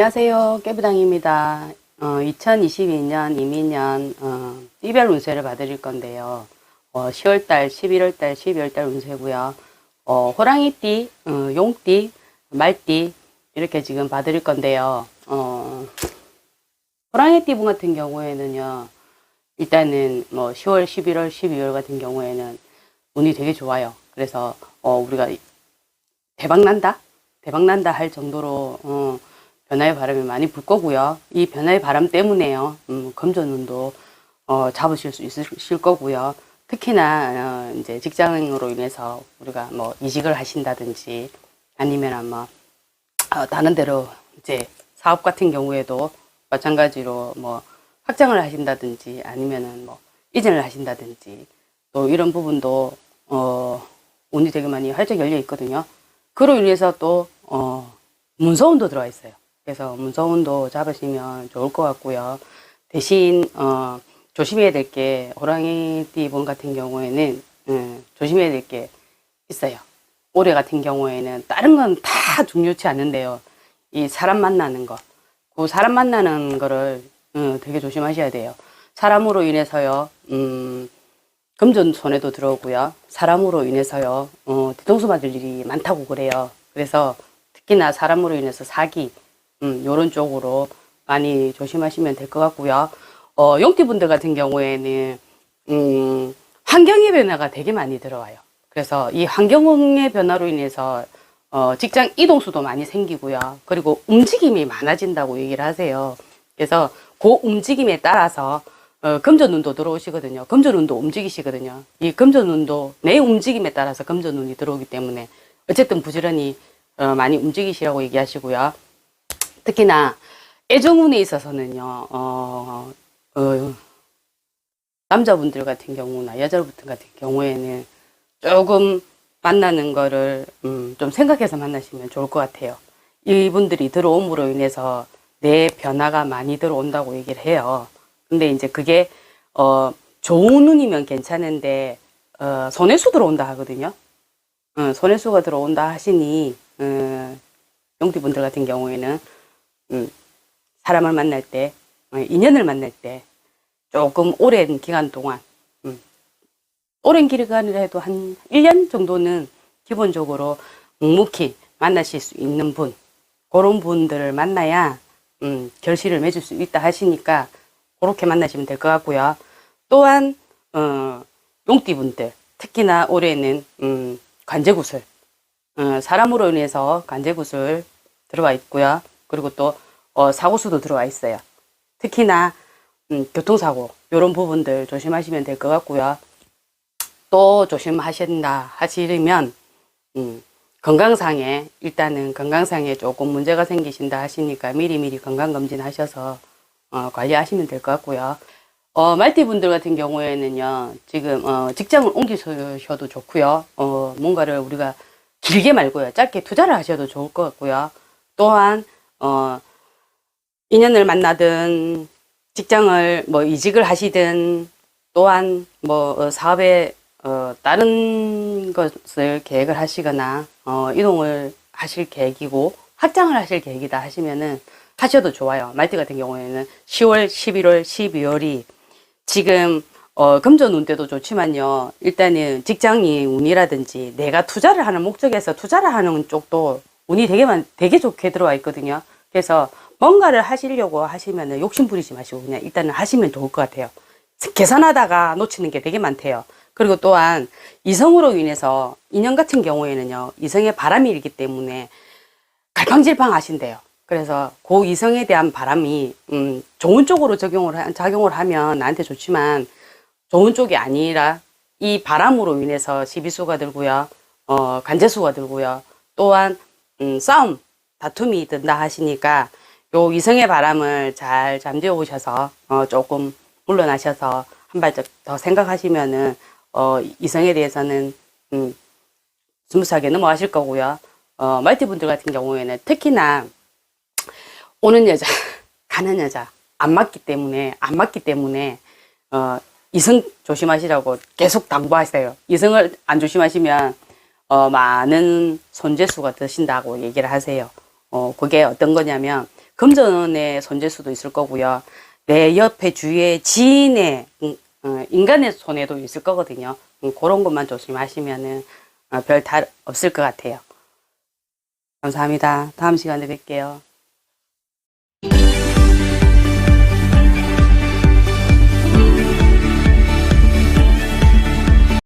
안녕하세요. 깨부당입니다. 어, 2022년 이민년 어, 띠별 운세를 봐드릴 건데요. 어, 10월달, 11월달, 12월달 운세고요. 어, 호랑이띠, 어, 용띠, 말띠 이렇게 지금 봐드릴 건데요. 어, 호랑이띠 분 같은 경우에는요. 일단은 뭐 10월, 11월, 12월 같은 경우에는 운이 되게 좋아요. 그래서 어, 우리가 대박 난다, 대박 난다 할 정도로 어, 변화의 바람이 많이 불 거고요. 이 변화의 바람 때문에요. 음, 금전운도 어, 잡으실 수 있으실 거고요. 특히나 어, 이제 직장으로 인해서 우리가 뭐 이직을 하신다든지 아니면 뭐 어, 다른 데로 이제 사업 같은 경우에도 마찬가지로 뭐 확장을 하신다든지 아니면은 뭐 이전을 하신다든지 또 이런 부분도 어 운이 되게 많이 활짝 열려 있거든요. 그로 인해서 또 어, 문서운도 들어와 있어요. 그래서 문서운도 잡으시면 좋을 것 같고요. 대신 어, 조심해야 될 게 호랑이띠 분 같은 경우에는 음, 조심해야 될 게 있어요. 올해 같은 경우에는 다른 건 다 중요치 않은데요. 이 사람 만나는 거, 그 사람 만나는 거를 음, 되게 조심하셔야 돼요. 사람으로 인해서요. 음, 금전 손해도 들어오고요. 사람으로 인해서요. 어, 뒤통수 맞을 일이 많다고 그래요. 그래서 특히나 사람으로 인해서 사기, 음, 요런 쪽으로 많이 조심하시면 될 것 같고요. 어, 용띠분들 같은 경우에는, 음, 환경의 변화가 되게 많이 들어와요. 그래서 이 환경의 변화로 인해서, 어, 직장 이동수도 많이 생기고요. 그리고 움직임이 많아진다고 얘기를 하세요. 그래서 그 움직임에 따라서, 어, 금전운도 들어오시거든요. 금전운도 움직이시거든요. 이 금전운도 내 움직임에 따라서 금전운이 들어오기 때문에 어쨌든 부지런히 어, 많이 움직이시라고 얘기하시고요. 특히나 애정운에 있어서는요, 어, 어, 남자분들 같은 경우나 여자분들 같은 경우에는 조금 만나는 거를 음, 좀 생각해서 만나시면 좋을 것 같아요. 이분들이 들어옴으로 인해서 내 변화가 많이 들어온다고 얘기를 해요. 근데 이제 그게 어, 좋은 운이면 괜찮은데 어, 손해수 들어온다 하거든요. 어, 손해수가 들어온다 하시니 어, 용띠분들 같은 경우에는 음, 사람을 만날 때, 어, 인연을 만날 때 조금 오랜 기간 동안, 음, 오랜 기간이라 해도 한 1년 정도는 기본적으로 묵묵히 만나실 수 있는 분, 그런 분들을 만나야 음, 결실을 맺을 수 있다 하시니까 그렇게 만나시면 될 것 같고요. 또한 어, 용띠분들, 특히나 올해는 음, 관제구슬, 어, 사람으로 인해서 관제구슬 들어와 있고요. 그리고 또 어, 사고수도 들어와 있어요. 특히나 음, 교통사고 이런 부분들 조심하시면 될 것 같고요. 또 조심하신다 하시려면 음, 건강상에 일단은 건강상에 조금 문제가 생기신다 하시니까 미리미리 건강검진 하셔서 어, 관리하시면 될 것 같고요. 어, 말띠 분들 같은 경우에는요, 지금, 어, 직장을 옮기셔도 좋고요. 어, 뭔가를 우리가 길게 말고요. 짧게 투자를 하셔도 좋을 것 같고요. 또한, 어, 인연을 만나든, 직장을 뭐 이직을 하시든, 또한 뭐 어, 사업에 어, 다른 것을 계획을 하시거나, 어, 이동을 하실 계획이고, 확장을 하실 계획이다 하시면은 하셔도 좋아요. 말띠 같은 경우에는 10월, 11월, 12월이 지금 어, 금전 운 때도 좋지만요. 일단은 직장이 운이라든지 내가 투자를 하는 목적에서 투자를 하는 쪽도 운이 되게 많, 되게 좋게 들어와 있거든요. 그래서 뭔가를 하시려고 하시면은 욕심 부리지 마시고 그냥 일단은 하시면 좋을 것 같아요. 계산하다가 놓치는 게 되게 많대요. 그리고 또한 이성으로 인해서 인연 같은 경우에는요. 이성의 바람이 일기 때문에 갈팡질팡 하신대요. 그래서 그 이성에 대한 바람이 음, 좋은 쪽으로 적용을 하- 작용을 하면 나한테 좋지만 좋은 쪽이 아니라 이 바람으로 인해서 시비수가 들고요, 어, 간제수가 들고요, 또한 음, 싸움, 다툼이 든다 하시니까 요 이성의 바람을 잘 잠재워 오셔서 어, 조금 물러나셔서 한 발짝 더 생각하시면은 어, 이성에 대해서는 음, 스무스하게 넘어가실 거고요. 어, 말티분들 같은 경우에는 특히나 오는 여자, 가는 여자 안 맞기 때문에 안 맞기 때문에 어, 이성 조심하시라고 계속 당부하세요. 이성을 안 조심하시면 어, 많은 손재수가 드신다고 얘기를 하세요. 어, 그게 어떤 거냐면 금전의 손재수도 있을 거고요. 내 옆에 주위에 지인의 음, 어, 인간의 손해도 있을 거거든요. 음, 그런 것만 조심하시면은 어, 별다 없을 것 같아요. 감사합니다. 다음 시간에 뵐게요.